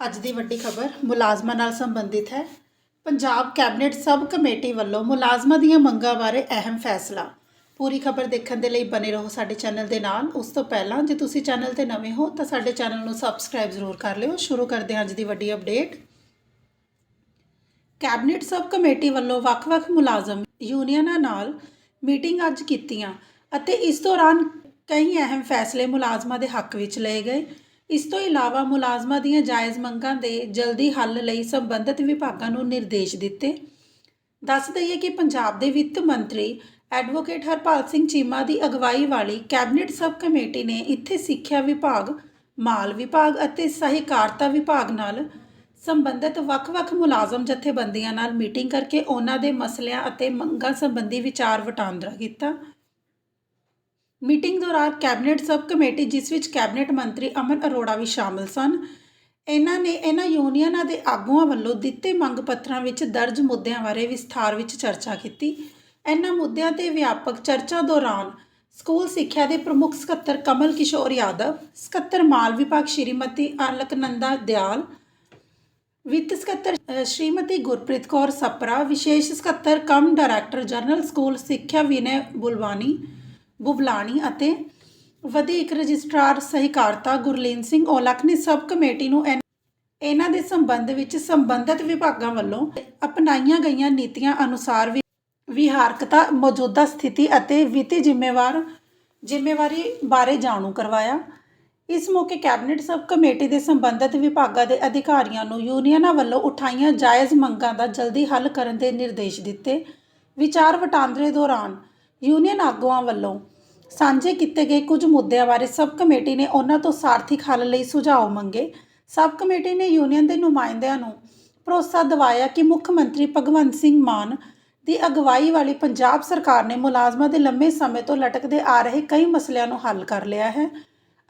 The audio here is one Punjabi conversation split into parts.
ਅੱਜ ਦੀ ਵੱਡੀ ਖਬਰ ਮੁਲਾਜ਼ਮਾਂ ਨਾਲ ਸੰਬੰਧਿਤ ਹੈ। ਪੰਜਾਬ ਕੈਬਨਿਟ ਸਬ ਕਮੇਟੀ ਵੱਲੋਂ ਮੁਲਾਜ਼ਮਾਂ ਦੀਆਂ ਮੰਗਾਂ ਬਾਰੇ ਅਹਿਮ ਫੈਸਲਾ। ਪੂਰੀ ਖਬਰ ਦੇਖਣ ਦੇ ਲਈ ਬਨੇ ਰਹੋ ਸਾਡੇ ਚੈਨਲ ਦੇ ਨਾਲ। ਉਸ ਤੋਂ ਪਹਿਲਾਂ ਜੇ ਤੁਸੀਂ ਚੈਨਲ ਤੇ ਨਵੇਂ ਹੋ ਤਾਂ ਸਾਡੇ ਚੈਨਲ ਨੂੰ ਸਬਸਕ੍ਰਾਈਬ ਜ਼ਰੂਰ ਕਰ ਲਿਓ। ਸ਼ੁਰੂ ਕਰਦੇ ਹਾਂ ਅੱਜ ਦੀ ਵੱਡੀ ਅਪਡੇਟ। ਕੈਬਨਿਟ ਸਬ ਕਮੇਟੀ ਵੱਲੋਂ ਵੱਖ-ਵੱਖ ਮੁਲਾਜ਼ਮ ਯੂਨੀਅਨਾਂ ਨਾਲ ਮੀਟਿੰਗ ਅੱਜ ਕੀਤੀਆਂ ਅਤੇ ਇਸ ਦੌਰਾਨ ਕਈ ਅਹਿਮ ਫੈਸਲੇ ਮੁਲਾਜ਼ਮਾਂ ਦੇ ਹੱਕ ਵਿੱਚ ਲਏ ਗਏ। ਇਸ ਤੋਂ ਇਲਾਵਾ ਮੁਲਾਜ਼ਮਾਂ ਦੀਆਂ ਜਾਇਜ਼ ਮੰਗਾਂ ਦੇ ਜਲਦੀ ਹੱਲ ਲਈ ਸੰਬੰਧਿਤ ਵਿਭਾਗਾਂ ਨੂੰ ਨਿਰਦੇਸ਼ ਦਿੱਤੇ। ਦੱਸ ਦਈਏ ਕਿ ਪੰਜਾਬ ਦੇ ਵਿੱਤ ਮੰਤਰੀ ਐਡਵੋਕੇਟ ਹਰਪਾਲ ਸਿੰਘ ਚੀਮਾ ਦੀ ਅਗਵਾਈ ਵਾਲੀ ਕੈਬਨਿਟ ਸਬ ਕਮੇਟੀ ਨੇ ਇੱਥੇ ਸਿੱਖਿਆ ਵਿਭਾਗ, ਮਾਲ ਵਿਭਾਗ ਅਤੇ ਸਹਿਕਾਰਤਾ ਵਿਭਾਗ ਨਾਲ ਸੰਬੰਧਿਤ ਵੱਖ-ਵੱਖ ਮੁਲਾਜ਼ਮ ਜਥੇਬੰਦੀਆਂ ਨਾਲ ਮੀਟਿੰਗ ਕਰਕੇ ਉਹਨਾਂ ਦੇ ਮਸਲਿਆਂ ਅਤੇ ਮੰਗਾਂ ਸੰਬੰਧੀ ਵਿਚਾਰ ਵਟਾਂਦਰਾ ਕੀਤਾ। ਮੀਟਿੰਗ ਦੌਰਾਨ ਕੈਬਨਿਟ ਸਬ ਕਮੇਟੀ, ਜਿਸ ਵਿੱਚ ਕੈਬਨਿਟ ਮੰਤਰੀ ਅਮਨ ਅਰੋੜਾ ਵੀ ਸ਼ਾਮਲ ਸਨ, ਇਹਨਾਂ ਨੇ ਇਹਨਾਂ ਯੂਨੀਅਨਾਂ ਦੇ ਆਗੂਆਂ ਵੱਲੋਂ ਦਿੱਤੇ ਮੰਗ ਪੱਤਰਾਂ ਵਿੱਚ ਦਰਜ ਮੁੱਦਿਆਂ ਬਾਰੇ ਵਿਸਥਾਰ ਵਿੱਚ ਚਰਚਾ ਕੀਤੀ। ਇਹਨਾਂ ਮੁੱਦਿਆਂ ਤੇ ਵਿਆਪਕ ਚਰਚਾ ਦੌਰਾਨ ਸਕੂਲ ਸਿੱਖਿਆ ਦੇ ਪ੍ਰਮੁੱਖ ਸਕੱਤਰ ਕਮਲ ਕਿਸ਼ੋਰ ਯਾਦਵ, ਸਕੱਤਰ ਮਾਲ ਵਿਭਾਗ ਸ਼੍ਰੀਮਤੀ ਅਲਕਨੰਦਾ ਦਿਆਲ, ਵਿੱਤ ਸਕੱਤਰ ਸ਼੍ਰੀਮਤੀ ਗੁਰਪ੍ਰੀਤ ਕੌਰ ਸਪਰਾ, ਵਿਸ਼ੇਸ਼ ਸਕੱਤਰ ਕਮ ਡਾਇਰੈਕਟਰ ਜਨਰਲ ਸਕੂਲ ਸਿੱਖਿਆ ਵਿਨੈ ਬੁਲਵਾਨੀ ਬੁਬਲਾਣੀ ਅਤੇ ਵਧੀਕ ਰਜਿਸਟਰਾਰ ਸਹਿਕਾਰਤਾ ਗੁਰਲੀਨ ਸਿੰਘ ਔਲਖ ਨੇ ਸਬ ਕਮੇਟੀ ਨੂੰ ਇਨ- ਇਹਨਾਂ ਦੇ ਸੰਬੰਧ ਵਿੱਚ ਸੰਬੰਧਿਤ ਵਿਭਾਗਾਂ ਵੱਲੋਂ ਅਪਣਾਈਆਂ ਗਈਆਂ ਨੀਤੀਆਂ ਅਨੁਸਾਰ ਵੀ ਵਿਹਾਰਕਤਾ, ਮੌਜੂਦਾ ਸਥਿਤੀ ਅਤੇ ਵਿੱਤੀ ਜ਼ਿੰਮੇਵਾਰ ਜ਼ਿੰਮੇਵਾਰੀ ਬਾਰੇ ਜਾਣੂ ਕਰਵਾਇਆ। ਇਸ ਮੌਕੇ ਕੈਬਨਿਟ ਸਬ ਕਮੇਟੀ ਦੇ ਸੰਬੰਧਿਤ ਵਿਭਾਗਾਂ ਦੇ ਅਧਿਕਾਰੀਆਂ ਨੂੰ ਯੂਨੀਅਨਾਂ ਵੱਲੋਂ ਉਠਾਈਆਂ ਜਾਇਜ਼ ਮੰਗਾਂ ਦਾ ਜਲਦੀ ਹੱਲ ਕਰਨ ਦੇ ਨਿਰਦੇਸ਼ ਦਿੱਤੇ। ਵਿਚਾਰ ਵਟਾਂਦਰੇ ਦੌਰਾਨ ਯੂਨੀਅਨ ਆਗੂਆਂ ਵੱਲੋਂ ਸਾਂਝੇ ਕੀਤੇ ਗਏ ਕੁਝ ਮੁੱਦਿਆਂ ਬਾਰੇ ਸਬ ਕਮੇਟੀ ਨੇ ਉਹਨਾਂ ਤੋਂ ਸਾਰਥਿਕ ਹੱਲ ਲਈ ਸੁਝਾਅ ਮੰਗੇ। ਸਬ ਕਮੇਟੀ ਨੇ ਯੂਨੀਅਨ ਦੇ ਨੁਮਾਇੰਦਿਆਂ ਨੂੰ ਭਰੋਸਾ ਦਿਵਾਇਆ ਕਿ ਮੁੱਖ ਮੰਤਰੀ ਭਗਵੰਤ ਸਿੰਘ ਮਾਨ ਦੀ ਅਗਵਾਈ ਵਾਲੀ ਪੰਜਾਬ ਸਰਕਾਰ ਨੇ ਮੁਲਾਜ਼ਮਾਂ ਦੇ ਲੰਮੇ ਸਮੇਂ ਤੋਂ ਲਟਕਦੇ ਆ ਰਹੇ ਕਈ ਮਸਲਿਆਂ ਨੂੰ ਹੱਲ ਕਰ ਲਿਆ ਹੈ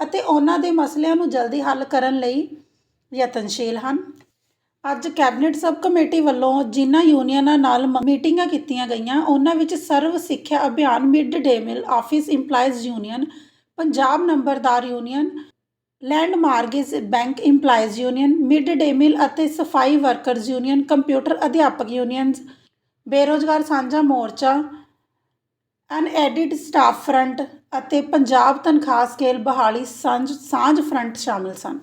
ਅਤੇ ਉਹਨਾਂ ਦੇ ਮਸਲਿਆਂ ਨੂੰ ਜਲਦੀ ਹੱਲ ਕਰਨ ਲਈ ਯਤਨਸ਼ੀਲ ਹਨ। ਅੱਜ ਕੈਬਨਿਟ ਸਬ ਕਮੇਟੀ ਵੱਲੋਂ ਜਿਨ੍ਹਾਂ ਯੂਨੀਅਨਾਂ ਨਾਲ ਮ- ਮੀਟਿੰਗਾਂ ਕੀਤੀਆਂ ਗਈਆਂ, ਉਹਨਾਂ ਵਿੱਚ Sarva Shiksha Abhiyan mid day meal, office EMPLOYEES union, Punjab ਨੰਬਰਦਾਰ union, land mortgage bank EMPLOYEES union, mid day meal ਅਤੇ ਸਫ਼ਾਈ ਵਰਕਰਜ਼ ਯੂਨੀਅਨ, ਕੰਪਿਊਟਰ ਅਧਿਆਪਕ ਯੂਨੀਅਨਸ ਬੇਰੋਜ਼ਗਾਰ ਸਾਂਝਾ ਮੋਰਚਾ ਅਨਐਡਿਡ ਸਟਾਫ ਫਰੰਟ ਅਤੇ ਪੰਜਾਬ ਤਨਖਾਹ ਸਕੇਲ ਬਹਾਲੀ ਸਾਂਝ ਸਾਂਝ ਫਰੰਟ ਸ਼ਾਮਲ ਸਨ।